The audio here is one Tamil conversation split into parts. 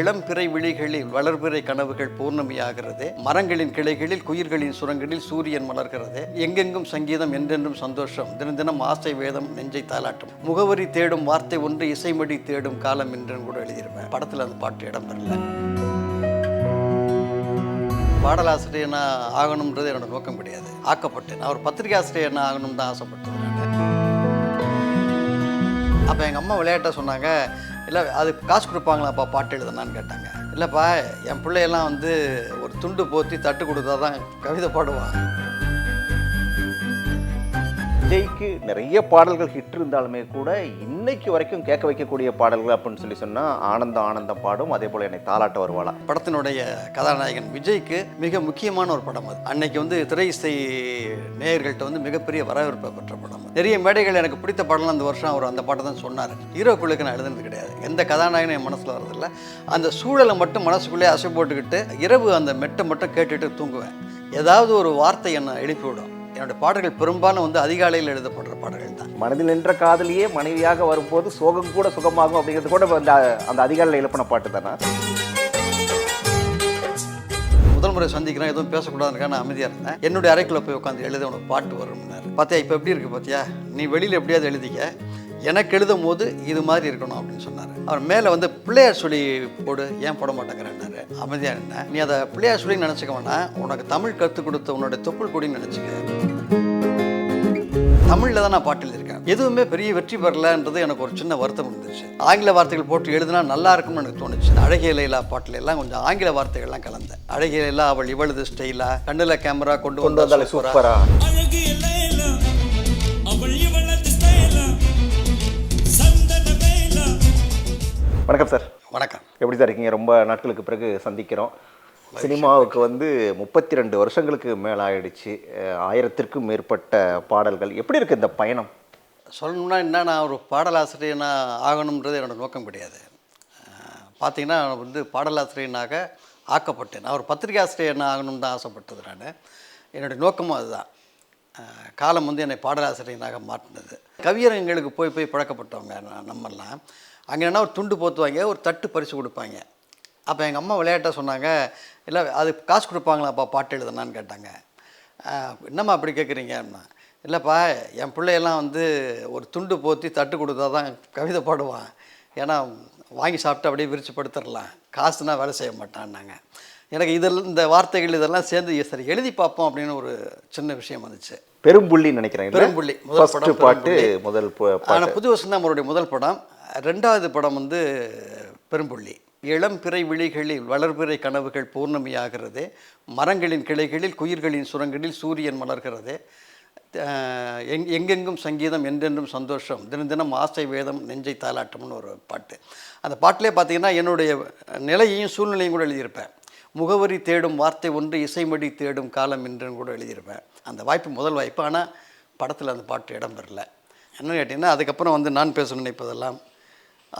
இளம் பிறை விழிகளில் வளர்பிறை கனவுகள் பூர்ணமியாகிறது. மரங்களின் கிளைகளில் குயிர்களின் சுரங்களில் சூரியன் மலர்கிறது. எங்கெங்கும் சங்கீதம் என்றென்றும் சந்தோஷம். தினம் தினம் ஆசை வேதம் நெஞ்சை தாளாட்டும். முகவரி தேடும் வார்த்தை ஒன்று இசைமடி தேடும் காலம் என்றும் கூட எழுதியிருப்பேன். படத்தில் அந்த பாட்டு இடம் பெறல பாடலாசிரியனா ஆகணுன்றது என்னோட நோக்கம் கிடையாது. ஆக்கப்பட்டேன் நான் ஒரு பத்திரிகை ஆசிரியனா ஆகணும்னு தான் ஆசைப்பட்டது அப்போ எங்கள் அம்மா விளையாட்ட சொன்னாங்க இல்லை அது காசு கொடுப்பாங்களாப்பா பாட்டு எழுதுனான்னு கேட்டாங்க. இல்லைப்பா என் பிள்ளையெல்லாம் வந்து ஒரு துண்டு போத்தி தட்டு கொடுத்தா தான் கவிதை பாடுவான். விஜய்க்கு நிறைய பாடல்கள் ஹிட் இருந்தாலுமே கூட இன்னைக்கு வரைக்கும் கேட்க வைக்கக்கூடிய பாடல்கள் அப்படின்னு சொல்லி சொன்னால் ஆனந்தம் ஆனந்தம் பாடும் அதே போல் என்னை தாலாட்ட வருவாளா? படத்தினுடைய கதாநாயகன் விஜய்க்கு மிக முக்கியமான ஒரு படம் அது. அன்னைக்கு வந்து திரை இசை நேயர்கள்ட்ட வந்து மிகப்பெரிய வரவேற்பை பெற்ற படம் நிறைய மேடைகள் எனக்கு பிடித்த படம் அந்த வருஷம் அவர் அந்த பாட்டை தான் சொன்னார். ஹீரோக்குள்ளுக்கு நான் எழுதுனது கிடையாது. எந்த கதாநாயகனும் என் மனசில் வரதில்லை அந்த சூழலை மட்டும் மனசுக்குள்ளேயே அசை போட்டுக்கிட்டு இரவு அந்த மெட்டை மட்டும் கேட்டுட்டு தூங்குவேன். ஏதாவது ஒரு வார்த்தை என்னை எழுப்பிவிடும். என்னோட பாடல்கள் பெரும்பாலும் வந்து அதிகாலையில் எழுதப்படுற பாடல்கள் தான். மனதில் நின்ற காதலியே மனைவியாக வரும்போது சோகம் கூட சுகமாகும் அப்படிங்கிறது கூட அந்த அந்த அதிகாலையில் எழுப்பின பாட்டு தானே? முதல் முறை சந்திக்கிறேன் எதுவும் பேசக்கூடாதுக்காக நான் அமைதியாக இருந்தேன். என்னுடைய அறைக்குள்ள போய் உட்காந்து எழுத உனக்கு பாட்டு வரும்னாரு. பார்த்தியா இப்போ எப்படி இருக்கு பார்த்தியா நீ வெளியில் எப்படியாவது எழுதிக்க. எனக்கு எழுதும் போது இது மாதிரி இருக்கணும் அப்படின்னு சொன்னார். அவர் மேலே வந்து பிள்ளையார் சொல்லி போடு ஏன் போட மாட்டேங்கிறேன்னாரு. அமைதியாக இருந்தேன். நீ அதை பிள்ளையார் சொல்லி நினச்சிக்க வேணாம். உனக்கு தமிழ் கற்றுக் கொடுத்த உன்னோட தொப்புள் கொடின்னு நினச்சிக்க. தமிழில் தான் நான் பாட்டு எழுதியிருக்கேன் எதுவுமே பெரிய வெற்றி பெறலன்றது எனக்கு ஒரு சின்ன வருத்தம் இருந்துச்சு ஆங்கில வார்த்தைகள் போட்டு எழுதினா நல்லா இருக்கும்னு எனக்கு தோணுச்சு. அழகிய லைலா பாட்டில் எல்லாம் கொஞ்சம் ஆங்கில வார்த்தைகள்லாம் கலந்தேன் அழகிய லைலா அவள் இவளது ஸ்டைலா கண்ணில் கேமரா கொண்டு கொண்டு வந்தாலே சூப்பரா வணக்கம் சார். வணக்கம். எப்படி சார் இருக்கீங்க? ரொம்ப நாட்களுக்கு பிறகு சந்திக்கிறோம். சினிமாவுக்கு வந்து முப்பத்தி ரெண்டு வருஷங்களுக்கு மேலே ஆயிடுச்சு அஹ் ஆயிரத்திற்கும் மேற்பட்ட பாடல்கள். எப்படி இருக்கு இந்த பயணம்? சொல்லணும்னா என்ன நான் ஒரு பாடலாசிரியனா ஆகணுன்றது என்னோட நோக்கம் கிடையாது. பார்த்தீங்கன்னா நான் வந்து பாடலாசிரியனாக ஆக்கப்பட்டேன். நான் ஒரு பத்திரிகை ஆசிரியனா ஆகணும்னு தான் ஆசைப்பட்டது நான். என்னுடைய நோக்கமும் அதுதான். காலம் வந்து என்னை பாடலாசிரியனாக மாற்றினது. கவியரங்களுக்கு போய் போய் பழக்கப்பட்டவங்க நம்மெல்லாம். அங்கே என்ன ஒரு துண்டு போத்துவாங்க ஒரு தட்டு பரிசு கொடுப்பாங்க. அப்போ எங்கள் அம்மா விளையாட்ட சொன்னாங்க இல்லை அது காசு கொடுப்பாங்களாப்பா பாட்டு எழுதுனான்னு கேட்டாங்க. என்னம்மா அப்படி கேட்குறீங்க அப்படின்னா இல்லைப்பா என் பிள்ளையெல்லாம் வந்து ஒரு துண்டு போத்தி தட்டு கொடுத்தா தான் கவிதை பாடுவான். ஏன்னா வாங்கி சாப்பிட்டு அப்படியே விரிச்சு படுத்துடலாம். காசுனா வேலை செய்ய மாட்டான்னாங்க. எனக்கு இதில் இந்த வார்த்தைகள் இதெல்லாம் சேர்ந்து சரி எழுதி பார்ப்போம் அப்படின்னு ஒரு சின்ன விஷயம் வந்துச்சு. பெரும்புள்ளி நினைக்கிறேன்? பெரும்புள்ளி, முதல் படம் பாட்டு. முதல் ஆனால் புது வருஷம் தான் அவருடைய முதல் படம். ரெண்டாவது படம் வந்து பெரும்புள்ளி. இளம் பிறை விழிகளில் வளர்பிறை கனவுகள் பூர்ணமியாகிறது. மரங்களின் கிளைகளில் குயிர்களின் சுரங்களில் சூரியன் மலர்கிறது. எங் எங்கெங்கும் சங்கீதம் என்றென்றும் சந்தோஷம். தினம் தினம் ஆசை வேதம் நெஞ்சை தாலாட்டம்னு ஒரு பாட்டு. அந்த பாட்டிலே பார்த்தீங்கன்னா என்னுடைய நிலையையும் சூழ்நிலையும் கூட எழுதியிருப்பேன். முகவரி தேடும் வார்த்தை ஒன்று இசைமடி தேடும் காலம் என்றும் கூட எழுதியிருப்பேன். அந்த வாய்ப்பு முதல் வாய்ப்பு. ஆனால் படத்தில் அந்த பாட்டு இடம் பெறல. என்னென்னு கேட்டிங்கன்னா அதுக்கப்புறம் வந்து நான் பேச நினைப்பதெல்லாம்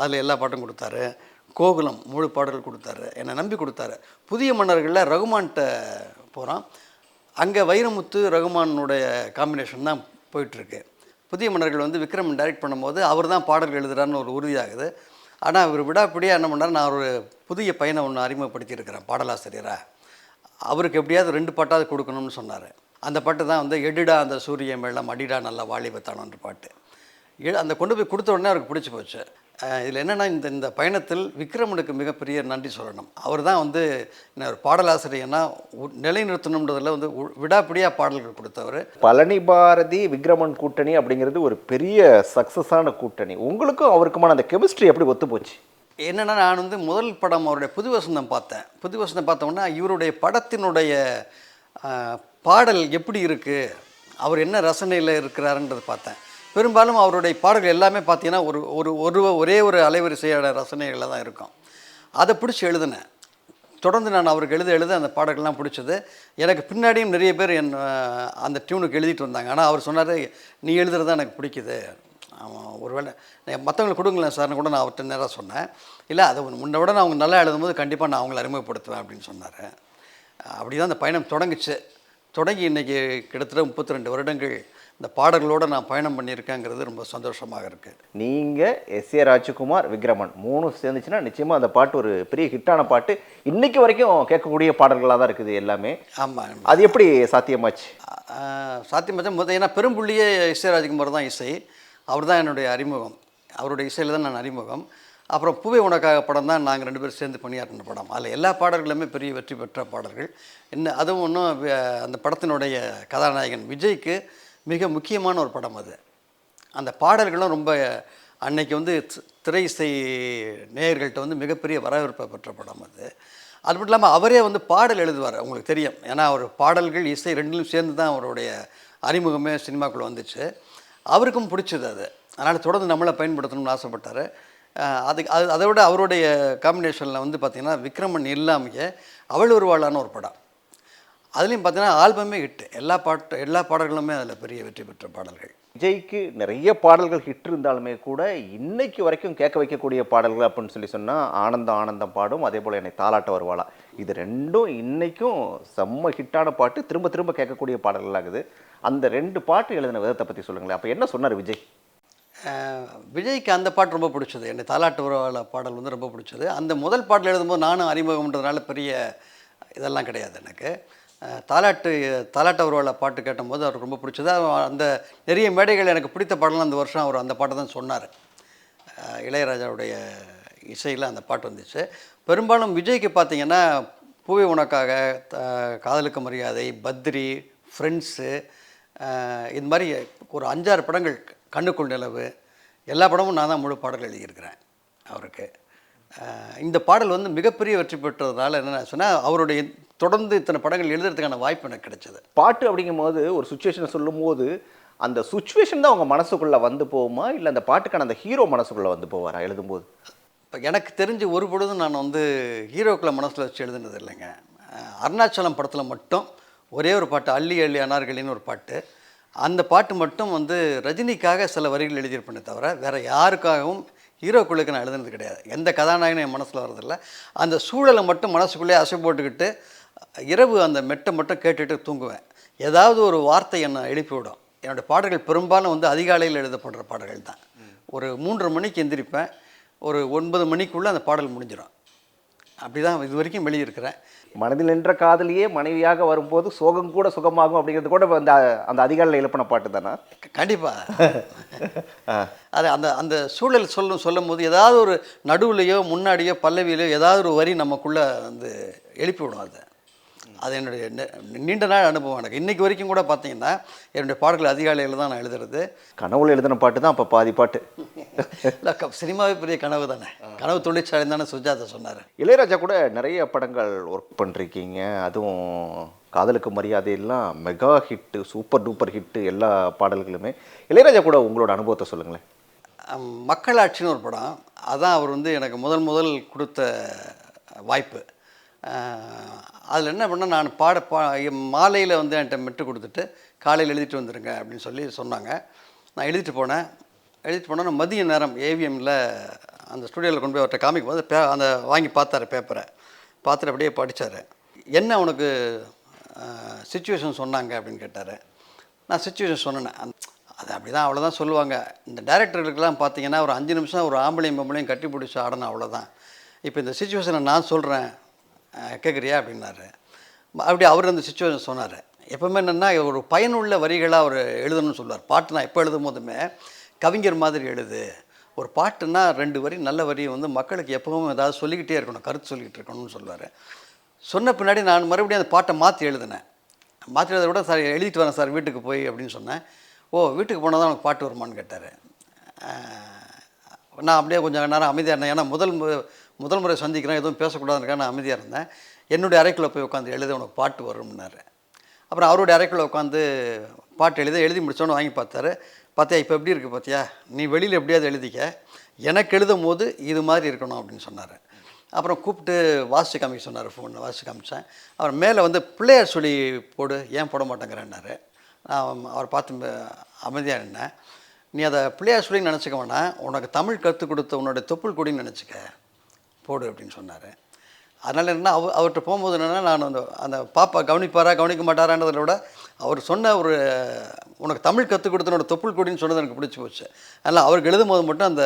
அதில் எல்லா பாட்டும் கொடுத்தாரு. கோகுலம் முழு பாடல்கள் கொடுத்தாரு என்னை நம்பி கொடுத்தாரு. புதிய மன்னர்களில் ரகுமான்கிட்ட போகிறான் அங்கே வைரமுத்து ரகுமானுடைய காம்பினேஷன் தான் போயிட்டுருக்கு. புதிய மன்னர்கள் வந்து விக்ரம் டைரக்ட் பண்ணும்போது அவர் தான் பாடல்கள் எழுதுறான்னு ஒரு உறுதியாகுது. ஆனால் அவர் விடாப்பிடியாக என்ன பண்ணார் நான் ஒரு புதிய பையனை ஒன்று அறிமுகப்படுத்தியிருக்கிறேன் பாடலாசிரியராக அவருக்கு எப்படியாவது ரெண்டு பாட்டாவது கொடுக்கணும்னு சொன்னார். அந்த பாட்டு தான் வந்து எடிடா அந்த சூரிய மேளம் அடிடா நல்லா வாலிபத்தானன்ற பாட்டு. அந்த கொண்டு போய் கொடுத்த உடனே அவருக்கு பிடிச்சி போச்சு. இதில் என்னென்னா இந்த இந்த பயணத்தில் விக்ரமனுக்கு மிகப்பெரிய நன்றி சொல்லணும். அவர் தான் வந்து என்ன ஒரு பாடலாசிரியர்னா நிலைநிறுத்தணுன்றதில் வந்து விடாப்பிடியாக பாடல்கள் கொடுத்தவர். பழனி பாரதி விக்ரமன் கூட்டணி அப்படிங்கிறது ஒரு பெரிய சக்சஸான கூட்டணி. உங்களுக்கும் அவருக்குமான அந்த கெமிஸ்ட்ரி எப்படி ஒத்து போச்சு? என்னென்னா நான் வந்து முதல் படம் அவருடைய புது வசந்தம் பார்த்தேன். புது வசந்தம் பார்த்தோம்னா இவருடைய படத்தினுடைய பாடல் எப்படி இருக்குது அவர் என்ன ரசனையில் இருக்கிறாருன்றது பார்த்தேன். பெரும்பாலும் அவருடைய பாடல்கள் எல்லாமே பார்த்தீங்கன்னா ஒரு ஒரு ஒரு ஒரே ஒரு அலைவரிசையோட ரசனைகளில் தான் இருக்கும். அதை பிடிச்சி எழுதினேன். தொடர்ந்து நான் அவருக்கு எழுத எழுத அந்த பாடல்கள்லாம் பிடிச்சது. எனக்கு பின்னாடியும் நிறைய பேர் என் அந்த டியூனுக்கு எழுதிட்டு வந்தாங்க. ஆனால் அவர் சொன்னார் நீ எழுதுறது தான் எனக்கு பிடிக்குது. அவன் ஒருவேளை மற்றவங்களுக்கு கொடுங்களேன் சார்னு கூட நான் அவர்கிட்ட நேராக சொன்னேன். இல்லை அதை முன்ன விட நான் அவங்க நல்லா எழுதும்போது கண்டிப்பாக நான் அவங்கள அறிமுகப்படுத்துவேன் அப்படின்னு சொன்னார். அப்படி தான் அந்த பயணம் தொடங்குச்சு. தொடங்கி இன்றைக்கி கிட்டத்தட்ட முப்பத்தி ரெண்டு வருடங்கள் இந்த பாடல்களோடு நான் பயணம் பண்ணியிருக்கேங்கிறது ரொம்ப சந்தோஷமாக இருக்குது நீங்கள் எஸ் ஏ ராஜ்குமார் விக்ரமன் மூணும் சேர்ந்துச்சுன்னா நிச்சயமாக அந்த பாட்டு ஒரு பெரிய ஹிட்டான பாட்டு. இன்னைக்கு வரைக்கும் கேட்கக்கூடிய பாடல்களாக தான் இருக்குது எல்லாமே. ஆமாம் அது எப்படி சாத்தியமாச்சு? சாத்தியமாச்சா. முதல் ஏன்னா பெரும்புள்ளியே இசை ராஜ்குமார் தான் இசை. அவர் தான் என்னுடைய அறிமுகம். அவருடைய இசையில் தான் நான் அறிமுகம். அப்புறம் பூவே உனக்காக படம் தான் நாங்கள் ரெண்டு பேரும் சேர்ந்து பணியாற்றின படம். அதில் எல்லா பாடல்களுமே பெரிய வெற்றி பெற்ற பாடல்கள். என்ன அதுவும் ஒன்றும் அந்த படத்தினுடைய கதாநாயகன் விஜய்க்கு மிக முக்கியமான ஒரு படம் அது. அந்த பாடல்களும் ரொம்ப அன்னைக்கு வந்து திரை இசை நேயர்கள்ட்ட வந்து மிகப்பெரிய வரவேற்பை பெற்ற படம் அது. அது மட்டும் இல்லாமல் அவரே வந்து பாடல் எழுதுவார் உங்களுக்கு தெரியும். ஏன்னா அவர் பாடல்கள் இசை ரெண்டிலும் சேர்ந்து தான் அவருடைய அறிமுகமே சினிமாக்குள்ளே வந்துச்சு. அவருக்கும் பிடிச்சது அது. அதனால் தொடர்ந்து நம்மளை பயன்படுத்தணும்னு ஆசைப்பட்டார். அதுக்கு அது அதை விட அவருடைய காம்பினேஷனில் வந்து பார்த்திங்கன்னா விக்ரமன் இல்லாமையே அவள் ஒருவாளான ஒரு படம். அதுலேயும் பார்த்தீங்கன்னா ஆல்பமே ஹிட் எல்லா பாட்டு எல்லா பாடல்களுமே அதில் பெரிய வெற்றி பெற்ற பாடல்கள். விஜய்க்கு நிறைய பாடல்கள் ஹிட் இருந்தாலுமே கூட இன்னைக்கு வரைக்கும் கேட்க வைக்கக்கூடிய பாடல்கள் அப்படின்னு சொல்லி சொன்னால் ஆனந்தம் ஆனந்தம் பாடும் அதே போல் என்னை தாலாட்ட வருவாளா? இது ரெண்டும் இன்னைக்கும் செம்ம ஹிட்டான பாட்டு திரும்ப திரும்ப கேட்கக்கூடிய பாடல்களாகுது அந்த ரெண்டு பாட்டு எழுதின விதத்தை பற்றி சொல்லுங்களேன். அப்போ என்ன சொன்னார் விஜய்? விஜய்க்கு அந்த பாட்டு ரொம்ப பிடிச்சது. என்னை தாலாட்டு உறவாள பாடல் வந்து ரொம்ப பிடிச்சது. அந்த முதல் பாடல் எழுதும்போது நானும் அறிமுகம்ன்றதுனால பெரிய இதெல்லாம் கிடையாது எனக்கு. தாலாட்டு தாலாட்டு உறவாள பாட்டு கேட்டபோது அவருக்கு ரொம்ப பிடிச்சது. அந்த நிறைய மேடைகள் எனக்கு பிடித்த பாடலாம் அந்த வருஷம் அவர் அந்த பாட்டை தான் சொன்னார். இளையராஜாவுடைய இசையில் அந்த பாட்டு வந்துச்சு. பெரும்பாலும் விஜய்க்கு பார்த்தீங்கன்னா பூவே உனக்காக த- காதலுக்கு மரியாதை பத்ரி ஃப்ரெண்ட்ஸு இது மாதிரி ஒரு அஞ்சாறு படங்கள் கண்ணுக்குள் நிலவு எல்லா படமும் நான் தான் முழு பாடல் எழுதியிருக்கிறேன் அவருக்கு. இந்த பாடல் வந்து மிகப்பெரிய வெற்றி பெற்றதுனால என்ன சொன்னால் அவருடைய தொடர்ந்து இத்தனை படங்கள் எழுதுறதுக்கான வாய்ப்பு எனக்கு கிடைச்சது. பாட்டு அப்படிங்கும்போது ஒரு சுச்சுவேஷனை சொல்லும்போது அந்த சுச்சுவேஷன் தான் உங்கள் மனசுக்குள்ளே வந்து போகுமா? இல்லை அந்த பாட்டுக்கான அந்த ஹீரோ மனசுக்குள்ளே வந்து போவாரா எழுதும்போது? இப்போ எனக்கு தெரிஞ்சு ஒரு பொழுதும் நான் வந்து ஹீரோக்களை மனசில் வச்சு எழுதுனது இல்லைங்க. அருணாச்சலம் படத்தில் மட்டும் ஒரே ஒரு பாட்டு அள்ளி அள்ளி அனார்களின்னு ஒரு பாட்டு. அந்த பாட்டு மட்டும் வந்து ரஜினிக்காக சில வரிகள் எழுதியிருப்பேனே தவிர வேறு யாருக்காகவும் ஹீரோக்களுக்கு நான் எழுதுனது கிடையாது. எந்த கதாநாயகனும் என் மனசில் வரதில்லை அந்த சூழலை மட்டும் மனசுக்குள்ளே அசை போட்டுக்கிட்டு இரவு அந்த மெட்டை மட்டும் கேட்டுட்டு தூங்குவேன். ஏதாவது ஒரு வார்த்தை என்னை எழுப்பி விடும் என்னோடய பாடல்கள் பெரும்பாலும் வந்து அதிகாலையில் எழுதப்படுற பாடல்கள் தான். ஒரு மூன்றரை மணிக்கு எந்திரிப்பேன். ஒரு ஒன்பது மணிக்குள்ளே அந்த பாடல் முடிஞ்சிடும். அப்படி தான் இது வரைக்கும் வெளியிருக்கிறேன். மனதில் நின்ற காதலியே மனைவியாக வரும்போது சோகம் கூட சுகமாகும் அப்படிங்கிறது கூட அந்த அந்த அதிகாலையில் எழுப்பின பாட்டு தானா? கண்டிப்பாக அது அந்த அந்த சூழல் சொல்லும் சொல்லும் போது ஏதாவது ஒரு நடுவுலையோ முன்னாடியோ பல்லவியிலையோ ஏதாவது ஒரு வரி நமக்குள்ளே வந்து எழுப்பி விடும் அது. அது என்னுடைய நீண்ட நாள் அனுபவம் எனக்கு. இன்றைக்கி வரைக்கும் கூட பார்த்தீங்கன்னா என்னுடைய பாடல்கள் அதிகாலையில் தான் நான் எழுதுறது. கனவுல எழுதின பாட்டு தான் அப்போ பாதி பாட்டு. இல்லை சினிமாவே பெரிய கனவு தானே. கனவு தொழிற்சாலை தானே சுஜாதா சொன்னார். இளையராஜா கூட நிறைய படங்கள் ஒர்க் பண்ணிருக்கீங்க. அதுவும் காதலுக்கு மரியாதை எல்லாம் mega hit super duper hit எல்லா பாடல்களுமே. இளையராஜா கூட உங்களோட அனுபவத்தை சொல்லுங்களேன். மக்களாட்சின்னு ஒரு படம். அதான் அவர் வந்து எனக்கு முதல் முதல் கொடுத்த வாய்ப்பு. அதில் என்ன பண்ண நான் பாட பா மாலையில் வந்து என்கிட்ட மெட்டு கொடுத்துட்டு காலையில் எழுதிட்டு வந்துடுங்க அப்படின்னு சொல்லி சொன்னாங்க. நான் எழுதிட்டு போனேன். எழுதிட்டு போனேன் மதிய நேரம் ஏவிஎம்மில் அந்த ஸ்டுடியோவில் கொண்டு போய் அவர்கிட்ட காமிக்கும் போது பே அந்த வாங்கி பார்த்தாரு பேப்பரை பார்த்துட்டு அப்படியே படித்தார் என்ன உனக்கு சுச்சுவேஷன் சொன்னாங்க? அப்படின்னு கேட்டார். நான் சுச்சுவேஷன் சொன்னேன். அது அப்படி தான் அவ்வளோதான் சொல்லுவாங்க. இந்த டேரக்டர்களுக்கெல்லாம் பார்த்தீங்கன்னா ஒரு அஞ்சு நிமிஷம் ஒரு ஆம்பளையும் பொம்பளையும் கட்டி பிடிச்சி ஆடணும் அவ்வளோதான் இப்போ இந்த சுச்சுவேஷனை நான் சொல்கிறேன் கேட்குறியா அப்படின்னாரு. அப்படி அவர் அந்த சுச்சுவேஷன் சொன்னார். எப்பவுமே என்னென்னா ஒரு பயனுள்ள வரிகளாக அவர் எழுதணும்னு சொல்லுவார். பாட்டு நான் எப்போ எழுதும் போதுமே கவிஞர் மாதிரி எழுது. ஒரு பாட்டுன்னா ரெண்டு வரி நல்ல வரி வந்து மக்களுக்கு எப்பவும் ஏதாவது சொல்லிக்கிட்டே இருக்கணும் கருத்து சொல்லிக்கிட்டு இருக்கணும்னு சொல்லுவார். சொன்ன பின்னாடி நான் மறுபடியும் அந்த பாட்டை மாற்றி எழுதினேன். மாற்றி எழுத விட சார் எழுதிட்டு வரேன் சார் வீட்டுக்கு போய் அப்படின்னு சொன்னேன். ஓ வீட்டுக்கு போனால் தான் உனக்கு பாட்டு வருமான்னு கேட்டார். நான் அப்படியே கொஞ்சம் நேரம் அமைதியாக இருந்தேன். ஏன்னா முதல் மு- முதல் முறை சந்திக்கிறேன் எதுவும் பேசக்கூடாதுன்னு நான் அமைதியாக இருந்தேன். என்னுடைய அறைக்குள்ளே போய் உட்காந்து எழுத உனக்கு பாட்டு வரும்னாரு. அப்புறம் அவருடைய அறைக்குள்ளே உட்காந்து பாட்டு எழுத எழுதி முடிச்சோன்னு வாங்கி பார்த்தாரு. பார்த்தியா இப்போ எப்படி இருக்குது பார்த்தியா நீ வெளியில் எப்படியாவது எழுதிக்க. எனக்கு எழுதும் போது இது மாதிரி இருக்கணும் அப்படின்னு சொன்னார். அப்புறம் கூப்பிட்டு வாசித்து காமிக்க சொன்னார் ஃபோனில் வாசித்து காமிச்சேன். அப்புறம் மேலே வந்து பிள்ளையார் சொல்லி போடு ஏன் போட மாட்டேங்கிறேன்னாரு. நான் அவரை பார்த்து அமைதியாக இருந்தேன் நீ அதை பிள்ளையார் சொல்லின்னு நினச்சிக்க வேணாம். உனக்கு தமிழ் கற்றுக் கொடுத்த உன்னோட தொப்புள் கொடின்னு நினச்சிக்க. போடு அப்படின்னு சொன்னார். அதனால் என்ன அவ அவர்கிட்ட போகும்போது என்னென்னா நான் அந்த அந்த பாப்பா கவனிப்பாரா கவனிக்க மாட்டாரான்றதை விட அவர் சொன்ன ஒரு உனக்கு தமிழ் கற்றுக் கொடுத்தனோட தொப்புள் கொடின்னு சொன்னது எனக்கு பிடிச்சி போச்சு. அதனால் அவருக்கு எழுதும் போது மட்டும் அந்த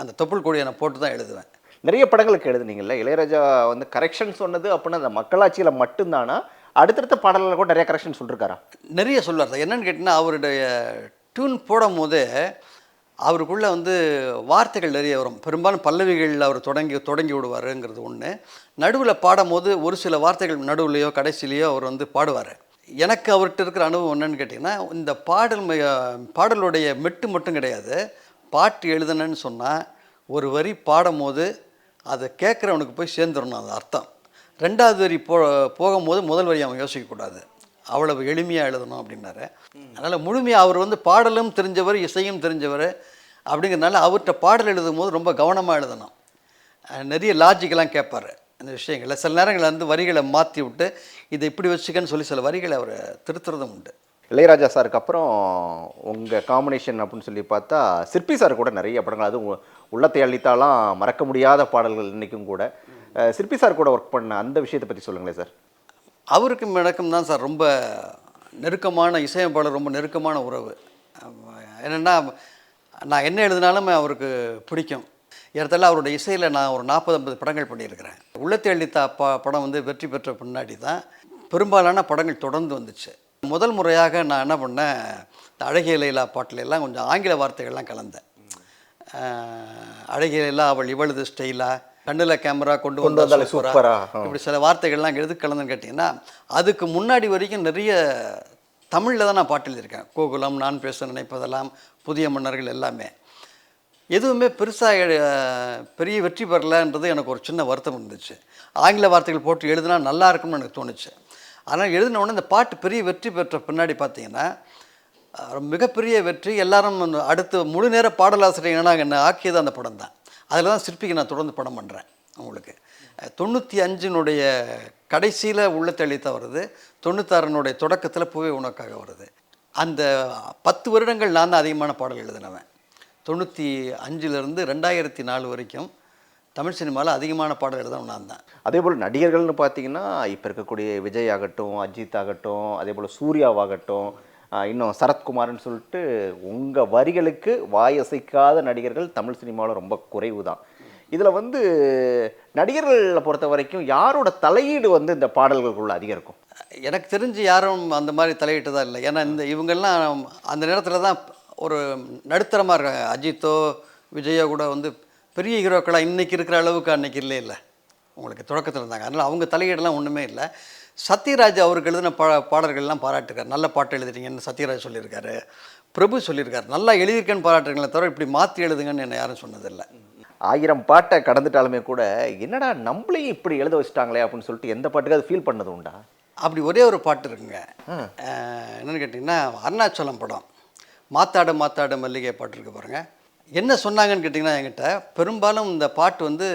அந்த தொப்புள் கொடியை நான் போட்டு தான் எழுதுவேன். நிறைய படங்களுக்கு எழுதுனீங்கல்ல இளையராஜா வந்து கரெக்ஷன் சொன்னது அப்படின்னா அந்த மக்களாட்சியில் மட்டும்தானா? அடுத்தடுத்த பாடல்கள் கூட நிறைய கரெக்ஷன் சொல்லிருக்காரா? நிறைய சொல்லுவார் சார் என்னன்னு கேட்டிங்கன்னா அவருடைய டியூன் போடும் போதே அவருக்குள்ளே வந்து வார்த்தைகள் நிறைய வரும். பெரும்பாலும் பல்லவிகளில் அவர் தொடங்கி தொடங்கி விடுவாருங்கிறது ஒன்று நடுவில் பாடும்போது ஒரு சில வார்த்தைகள் நடுவுலையோ கடைசிலையோ அவர் வந்து பாடுவார். எனக்கு அவர்கிட்ட இருக்கிற அனுபவம் என்னன்னு கேட்டிங்கன்னா இந்த பாடல் பாடலுடைய மெட்டு மட்டும் கிடையாது. பாட்டு எழுதுனேன்னு சொன்னால் ஒரு வரி பாடும்போது அதை கேட்குறவனுக்கு போய் சேர்ந்துடணும் அது அர்த்தம். ரெண்டாவது வரி போ போகும்போது முதல் வரி அவன் யோசிக்கக்கூடாது. அவ்வளவு எளிமையாக எழுதணும் அப்படின்னாரு. அதனால் முழுமையாக அவர் வந்து பாடலும் தெரிஞ்சவர் இசையும் தெரிஞ்சவர் அப்படிங்கிறதுனால அவர்கிட்ட பாடல் எழுதும் போது ரொம்ப கவனமாக எழுதணும். நிறைய லாஜிக்கெல்லாம் கேட்பார் அந்த விஷயங்களை சில நேரங்களில் வந்து வரிகளை மாற்றி விட்டு இதை இப்படி வச்சுக்கன்னு சொல்லி சில வரிகளை அவர் திருத்துறதும் உண்டு. இளையராஜா சாருக்கு அப்புறம் உங்கள் காம்பினேஷன் அப்படின்னு சொல்லி பார்த்தா சிற்பி சார் கூட நிறைய படங்கள். அதுவும் உள்ளத்தை அளித்தாலாம் மறக்க முடியாத பாடல்கள் இன்றைக்கும் கூட. சிற்பி சார் கூட ஒர்க் பண்ண அந்த விஷயத்தை பற்றி சொல்லுங்களேன் சார். அவருக்கும் எனக்கும் தான் சார் ரொம்ப நெருக்கமான இசையமைப்பாளர் ரொம்ப நெருக்கமான உறவு. என்னென்னா நான் என்ன எழுதினாலும் அவருக்கு பிடிக்கும். ஏறத்தால அவருடைய இசையில் நான் ஒரு நாற்பது ஐம்பது படங்கள் பண்ணியிருக்கிறேன். உள்ளத்தை அளித்தா ப படம் வந்து வெற்றி பெற்ற பின்னாடி தான் பெரும்பாலான படங்கள் தொடர்ந்து வந்துச்சு. முதல் முறையாக நான் என்ன பண்ணேன் இந்த அழகிய லைலா பாட்டிலெல்லாம் கொஞ்சம் ஆங்கில வார்த்தைகள்லாம் கலந்தேன். அழகிய லைலா அவள் இவளது ஸ்டைலா கண்ணில் கேமரா கொண்டு கொண்டு வந்தாலே வந்தாலே சூப்பரா. இப்படி சில வார்த்தைகள்லாம் எது கலந்துன்னு கேட்டிங்கன்னா அதுக்கு முன்னாடி வரைக்கும் நிறைய தமிழில் தான் நான் பாட்டு எழுதியிருக்கேன் கோகுலம் நான் பேச நினைப்பதெல்லாம் புதிய மன்னர்கள் எல்லாமே. எதுவுமே பெருசாக பெரிய வெற்றி பெறலன்றது எனக்கு ஒரு சின்ன வருத்தம் இருந்துச்சு. ஆங்கில வார்த்தைகள் போட்டு எழுதினா நல்லா இருக்கும்னு எனக்கு தோணுச்சு. ஆனால் எழுதின உடனே இந்த பாட்டு பெரிய வெற்றி பெற்ற பின்னாடி பார்த்தீங்கன்னா மிகப்பெரிய வெற்றி. எல்லாரும் அடுத்து முழு நேர பாடலாசிரியர் என்னை ஆக்கியது அந்த படம் தான் அதில் தான் சிற்பிக்கு நான் தொடர்ந்து படம் பண்ணுறேன் உங்களுக்கு. தொண்ணூற்றி அஞ்சினுடைய கடைசியில் உள்ளத்தளித்த வருது. தொண்ணூத்தாறினுடைய தொடக்கத்தில் பூவே உனக்காக வருது. அந்த பத்து வருடங்கள் நான் தான் அதிகமான பாடல் எழுதினவன். தொண்ணூற்றி அஞ்சுலேருந்து ரெண்டாயிரத்தி நாலு வரைக்கும் தமிழ் சினிமாவில் அதிகமான பாடல் எழுதணும் நான் தான். அதே போல் நடிகர்கள்னு பார்த்தீங்கன்னா இப்போ இருக்கக்கூடிய விஜய் ஆகட்டும் அஜித் ஆகட்டும் அதே போல் சூர்யாவாகட்டும் இன்னும் சரத்குமார்னு சொல்லிட்டு உங்கள் வரிகளுக்கு வாயசைக்காத நடிகர்கள் தமிழ் சினிமாவில் ரொம்ப குறைவு தான் இதில் வந்து நடிகர்களை பொறுத்த வரைக்கும் யாரோட தலையீடு வந்து இந்த பாடல்களுக்குள்ள அதிகம் இருக்கும்? எனக்கு தெரிஞ்சு யாரும் அந்த மாதிரி தலையிட்டதா இல்லை. ஏன்னா இந்த இவங்கெல்லாம் அந்த நேரத்தில் தான் ஒரு நடுத்தரமாக இருக்காங்க. அஜித்தோ விஜயோ கூட வந்து பெரிய ஹீரோக்களாக இன்றைக்கி இருக்கிற அளவுக்கு அன்றைக்கி இல்லை இல்லை உங்களுக்கு தொடக்கத்தில் இருந்தாங்க. அதனால் அவங்க தலையீடெல்லாம் ஒன்றுமே இல்லை. சத்யராஜ் அவருக்கு எழுதின பா பாடல்கள்லாம் பாராட்டுக்கார். நல்ல பாட்டு எழுதுறீங்கன்னு சத்யராஜ் சொல்லியிருக்காரு. பிரபு சொல்லியிருக்காரு. நல்லா எழுதியிருக்கேன்னு பாராட்டுறீங்களே தவிர இப்படி மாற்றி எழுதுங்கன்னு என்னை யாரும் சொன்னதில்லை. ஆயிரம் பாட்டை கடந்துட்டாலுமே கூட என்னடா நம்மளையும் இப்படி எழுத வச்சுட்டாங்களே அப்படின்னு சொல்லிட்டு எந்த பாட்டுக்கு அது ஃபீல் பண்ணது உண்டா? அப்படி ஒரே ஒரு பாட்டு இருக்குங்க. என்னன்னு கேட்டிங்கன்னா அருணாச்சலம் படம். மாத்தாடு மாத்தாடு மல்லிகை பாட்டு இருக்கு பாருங்க. என்ன சொன்னாங்கன்னு கேட்டிங்கன்னா என்கிட்ட பெரும்பாலும் இந்த பாட்டு வந்து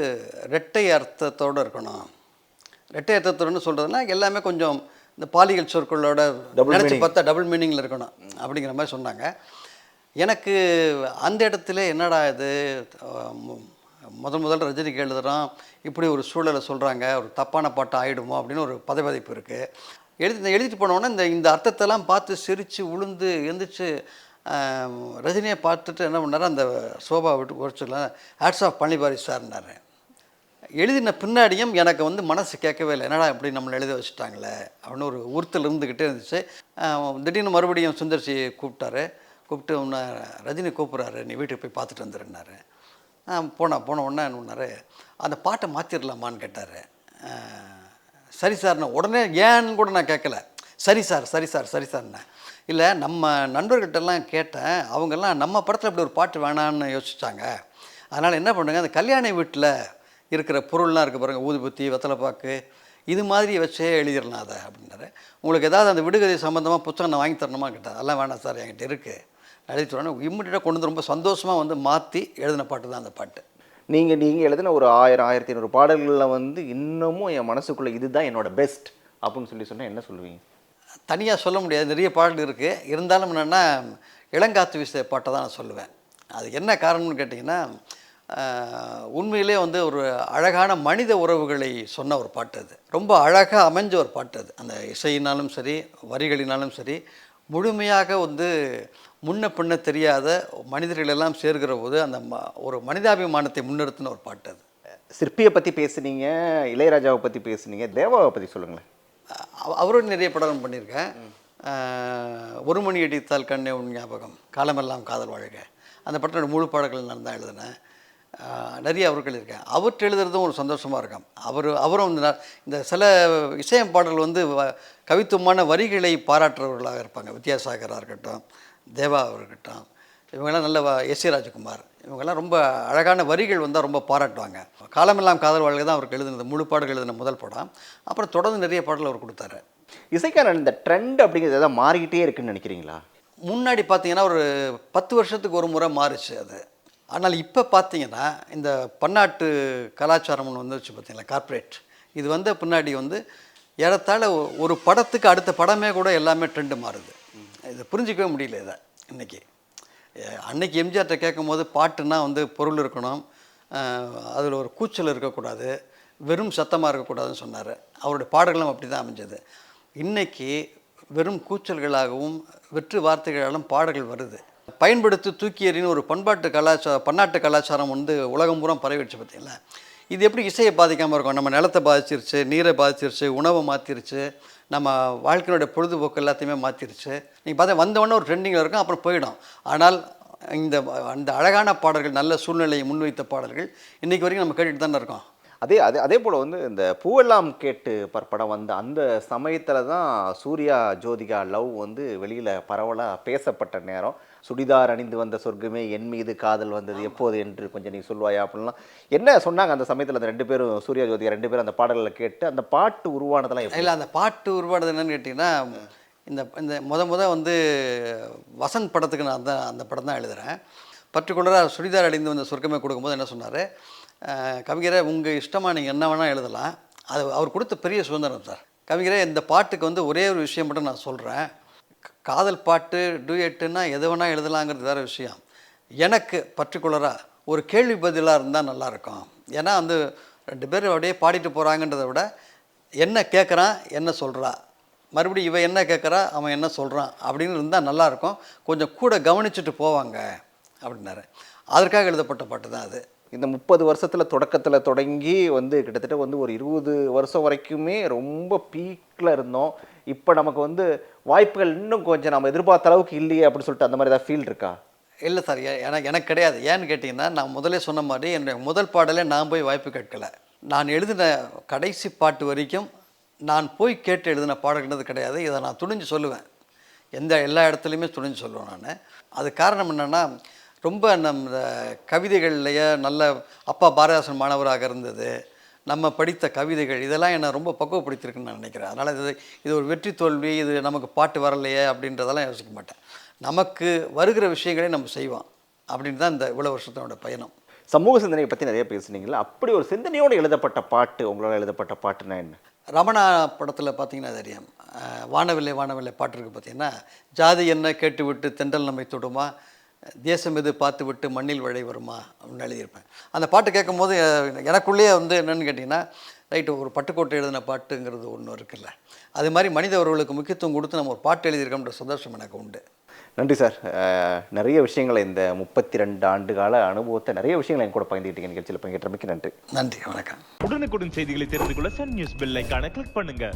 ரெட்டை அர்த்தத்தோடு இருக்கணும். ரெட்டை அர்த்தத்தோடு சொல்கிறதுனா எல்லாமே கொஞ்சம் இந்த பாலியல் சொற்களோட நினச்சி. பார்த்தா டபுள் மீனிங்கில் இருக்கணும் அப்படிங்கிற மாதிரி சொன்னாங்க. எனக்கு அந்த இடத்துல என்னடா இது முதல் முதல் ரஜினிக்கு எழுதுகிறோம் இப்படி ஒரு சூழலை சொல்கிறாங்க ஒரு தப்பான பாட்டு ஆகிடுமோ அப்படின்னு ஒரு பதபதைப்பு இருக்குது எழுதி எழுதிட்டு போனோடனே இந்த இந்த அர்த்தத்தெல்லாம் பார்த்து சிரித்து உளுந்து எந்திரிச்சு ரஜினியை பார்த்துட்டு என்ன பண்ணாரு அந்த சோபா விட்டு குறைச்சிடல ஹேட்ஸ் ஆஃப் பழனிபாரி சார்னாரு எழுதின பின்னாடியும் எனக்கு வந்து மனசு கேட்கவே இல்லை. என்னடா இப்படி நம்மளை எழுத வச்சுட்டாங்களே? அப்படின்னு ஒரு உறுத்தல் இருந்துக்கிட்டே இருந்துச்சு. திடீர்னு மறுபடியும் சுந்தர்சி கூப்பிட்டாரு. கூப்பிட்டு உன்னை ரஜினி கூப்பிட்றாரு. நீ வீட்டுக்கு போய் பார்த்துட்டு வந்துருன்னாரு போனேன் போன உடனே என்ன பண்ணாரு அந்த பாட்டை மாற்றிடலாமான்னு கேட்டார். சரி சார் நான் உடனே ஏன்னு கூட நான் கேட்கல. சரி சார் சரி சார் சரி சார்ண்ண இல்லை நம்ம நண்பர்கிட்டலாம் கேட்டேன். அவங்கெல்லாம் நம்ம படத்தில் இப்படி ஒரு பாட்டு வேணான்னு யோசிச்சாங்க. அதனால் என்ன பண்ணுங்க அந்த கல்யாண வீட்டில் இருக்கிற பொருள்லாம் இருக்குது பாருங்கள் ஊதுபத்தி வெத்தலைப்பாக்கு இது மாதிரி வச்சே எழுதிடலாம் அதை அப்படின்னாரு உங்களுக்கு ஏதாவது அந்த விடுகதை சம்மந்தமாக புத்தகம் நான் வாங்கி தரணுமா கேட்டேன் அதெல்லாம் வேணாம் சார் என்கிட்ட இருக்குது எழுதிட்டு வரேன் இம்மிடியாக கொண்டு வந்து ரொம்ப சந்தோஷமாக வந்து மாற்றி எழுதின பாட்டு தான் அந்த பாட்டு. நீங்கள் நீங்கள் எழுதின ஒரு ஆயிரம் ஆயிரத்தி ஐநூறு பாடல்களில் வந்து இன்னமும் என் மனசுக்குள்ளே இதுதான் என்னோட பெஸ்ட் அப்படின்னு சொல்லி சொன்னால் என்ன சொல்லுவீங்க? தனியாக சொல்ல முடியாது. நிறைய பாடல் இருக்குது இருந்தாலும் என்னென்னா இளங்காத்து வீச பாட்டை தான் நான் சொல்லுவேன். அது என்ன காரணம்னு கேட்டிங்கன்னா உண்மையிலே வந்து ஒரு அழகான மனித உறவுகளை சொன்ன ஒரு பாட்டு அது. ரொம்ப அழகாக அமைஞ்ச ஒரு பாட்டு அது. அந்த இசையினாலும் சரி வரிகளினாலும் சரி முழுமையாக வந்து முன்ன பின்ன தெரியாத மனிதர்கள் எல்லாம் சேர்கிற போது அந்த ம ஒரு மனிதாபிமானத்தை முன்னிறுத்தின ஒரு பாட்டு அது. சிற்பியை பற்றி பேசுனீங்க இளையராஜாவை பற்றி பேசுனீங்க தேவாவை பற்றி சொல்லுங்களேன். அவ- அவரோட நிறைய படம் பண்ணியிருக்கேன். ஒரு மணி அடித்தால் கண்ணே உன் ஞாபகம் காலமெல்லாம் காதல் வாழ்க. அந்த படத்தோட முழு பாடல்கள் நான் தான் எழுதினேன். நிறைய அவர்கள் இருக்கேன் அவற்றை எழுதுறதும் ஒரு சந்தோஷமாக இருக்கும். அவர் அவரும் இந்த சில இசையம் பாடல் வந்து வ- கவித்துவமான வரிகளை பாராட்டுறவர்களாக இருப்பாங்க. வித்யாசாகராக இருக்கட்டும் தேவா இருக்கட்டும் இவங்கெல்லாம் நல்ல எஸ் சி ராஜகுமார். இவங்கெல்லாம் ரொம்ப அழகான வரிகள் வந்தால் ரொம்ப பாராட்டுவாங்க. காலமெல்லாம் காதல் வாழ்க்கை தான் அவருக்கு எழுதினது. முழு பாடல் எழுதின முதல் படம். அப்புறம் தொடர்ந்து நிறைய பாடல் அவர் கொடுத்தாரு. இசைக்கான இந்த ட்ரெண்ட் அப்படிங்கிறது எதாவது மாறிக்கிட்டே இருக்குன்னு நினைக்கிறீங்களா? முன்னாடி பார்த்தீங்கன்னா ஒரு பத்து வருஷத்துக்கு ஒரு முறை மாறுச்சு அது. ஆனால் இப்போ பார்த்தீங்கன்னா இந்த பன்னாட்டு கலாச்சாரம்னு வந்துருச்சு பார்த்தீங்களா கார்ப்பரேட் இது வந்த பின்னாடி வந்து ஏறத்தாழ ஒரு படத்துக்கு அடுத்த படமே கூட எல்லாமே ட்ரெண்டு மாறுது. இதை புரிஞ்சிக்கவே முடியல இதை இன்றைக்கி அன்னைக்கு எம்ஜிஆர்கிட்ட கேட்கும் கேட்கும்போது பாட்டுனா வந்து பொருள் இருக்கணும் அதில் ஒரு கூச்சல் இருக்கக்கூடாது வெறும் சத்தமாக இருக்கக்கூடாதுன்னு சொன்னார். அவருடைய பாடல்களும் அப்படி தான் அமைஞ்சது. இன்றைக்கி வெறும் கூச்சல்களாகவும் வெற்று வார்த்தைகளாலும் பாடல்கள் வருது. பயன்படுத்தி தூக்கி எறின்னு ஒரு பண்பாட்டு கலாச்சார பன்னாட்டு கலாச்சாரம் வந்து உலகம் பூரா பரவிடுச்சு பார்த்தீங்களா இது எப்படி இசையை பாதிக்காமல் இருக்கும் நம்ம நிலத்தை பாதிச்சிருச்சு நீரை பாதிச்சிருச்சு உணவை மாற்றிருச்சு நம்ம வாழ்க்கையினுடைய பொழுதுபோக்கு எல்லாத்தையுமே மாற்றிருச்சு நீங்கள் பார்த்தா வந்தவொடனே ஒரு ட்ரெண்டிங்கில் இருக்கும் அப்புறம் போயிடும். ஆனால் இந்த அந்த அழகான பாடல்கள் நல்ல சூழ்நிலையை முன்வைத்த பாடல்கள் இன்றைக்கி வரைக்கும் நம்ம கேட்டுட்டு தானே இருக்கோம். அதே அதே அதே போல் வந்து இந்த பூவெல்லாம் கேட்டு பற்படம் வந்த அந்த சமயத்தில் தான் சூர்யா ஜோதிகா லவ் வந்து வெளியில் பரவலாக பேசப்பட்ட நேரம். சுடிதார் அணிந்து வந்த சொர்க்கமே என் மீது காதல் வந்தது எப்போது என்று கொஞ்சம் நீ சொல்வாயா அப்படின்லாம். என்ன சொன்னாங்க அந்த சமயத்தில் அந்த ரெண்டு பேரும் சூர்யா ஜோதிகா ரெண்டு பேரும் அந்த பாடல்களை கேட்டு அந்த பாட்டு உருவானதெல்லாம் இல்லை அந்த பாட்டு உருவானது என்னன்னு கேட்டிங்கன்னா இந்த இந்த முத முத வந்து வசந்த் படத்துக்கு நான் தான் அந்த படம் தான் எழுதுகிறேன் பர்டிகுலராக சுடிதார் அடைந்து வந்த சொர்க்கமே கொடுக்கும்போது என்ன சொன்னார்? கவிஞரே உங்கள் இஷ்டமாக நீங்கள் என்ன வேணால் எழுதலாம். அது அவர் கொடுத்த பெரிய சுதந்திரம் சார். கவிஞரே இந்த பாட்டுக்கு வந்து ஒரே ஒரு விஷயம் மட்டும் நான் சொல்கிறேன் காதல் பாட்டு டூயட்டுன்னா எது வேணால் எழுதலாங்கிறது வேறு விஷயம். எனக்கு பர்டிகுலராக ஒரு கேள்வி பதிலாக இருந்தால் நல்லாயிருக்கும். ஏன்னா வந்து ரெண்டு பேரும் அப்படியே பாடிட்டு போகிறாங்கன்றதை விட என்ன கேட்குறான் என்ன சொல்கிறா மறுபடியும் இவன் என்ன கேட்குறா அவன் என்ன சொல்கிறான் அப்படின்னு இருந்தால் நல்லாயிருக்கும். கொஞ்சம் கூட கவனிச்சுட்டு போவாங்க அப்படின்னாரு. அதற்காக எழுதப்பட்ட பாட்டு தான் அது. இந்த முப்பது வருஷத்தில் தொடக்கத்தில் தொடங்கி வந்து கிட்டத்தட்ட வந்து ஒரு இருபது வருஷம் வரைக்குமே ரொம்ப பீக்கில் இருந்தோம். இப்போ நமக்கு வந்து வாய்ப்புகள் இன்னும் கொஞ்சம் நம்ம எதிர்பார்த்த அளவுக்கு இல்லையே அப்படின்னு சொல்லிட்டு அந்த மாதிரி ஏதாவது ஃபீல் இருக்கா? இல்லை சார் எனக்கு எனக்கு கிடையாது. ஏன்னு கேட்டிங்கன்னா நான் முதலே சொன்ன மாதிரி என்னுடைய முதல் பாடலே நான் போய் வாய்ப்பு கேட்கல. நான் எழுதின கடைசி பாட்டு வரைக்கும் நான் போய் கேட்டு எழுதின பாடல்ன்றது கிடையாது. இதை நான் துணிஞ்சு சொல்லுவேன். எந்த எல்லா இடத்துலையுமே துணிஞ்சு சொல்லுவேன் நான். அது காரணம் என்னென்னா ரொம்ப நம்ம கவிதைகள்லையே நல்ல அப்பா பாரதிதாசன் மாணவராக இருந்தது. நம்ம படித்த கவிதைகள் இதெல்லாம் என்னை ரொம்ப பக்குவப்படுத்தியிருக்குன்னு நான் நினைக்கிறேன். அதனால் இது இது ஒரு வெற்றி தோல்வி இது நமக்கு பாட்டு வரலையே அப்படின்றதெல்லாம் யோசிக்க மாட்டேன். நமக்கு வருகிற விஷயங்களை நம்ம செய்வோம். அப்படின்னு தான் இந்த இவ்வளோ வருஷத்தோட பயணம். சமூக சிந்தனையை பற்றி நிறைய பேசுனீங்களா அப்படி ஒரு சிந்தனையோடு எழுதப்பட்ட பாட்டு உங்களால் எழுதப்பட்ட பாட்டுனா என்ன? ரமணா படத்தில் பார்த்தீங்கன்னா தெரியும். வானவில்லை வானவில்லை பாட்டு இருக்குது பார்த்தீங்கன்னா ஜாதி என்ன கேட்டு விட்டு தென்றல் நம்மை தொடுமா? தேசம் எது பார்த்து விட்டு மண்ணில் விழை வருமா அப்படின்னு எழுதியிருப்பேன். அந்த பாட்டு கேட்கும்போது எனக்குள்ளேயே வந்து என்னன்னு கேட்டிங்கன்னா ரைட்டு ஒரு பட்டுக்கோட்டை எழுதின பாட்டுங்கிறது ஒன்று இருக்குல்ல. அது மாதிரி மனித உறவுகளுக்கு முக்கியத்துவம் கொடுத்து நம்ம ஒரு பாட்டு எழுதியிருக்கோம்ன்ற சந்தோஷம் எனக்கு உண்டு. நன்றி சார். நிறைய விஷயங்களை இந்த முப்பத்தி ரெண்டு ஆண்டு கால அனுபவத்தை நிறைய விஷயங்களை என் கூட பகிர்ந்துக்கிட்டீங்க நிகழ்ச்சியில் பங்கேற்றமைக்கு நன்றி. நன்றி வணக்கம். உடனுக்குடன் செய்திகளை தெரிந்து கொள்ள சன் நியூஸ் பெல் ஐகானை கிளிக் பண்ணுங்க.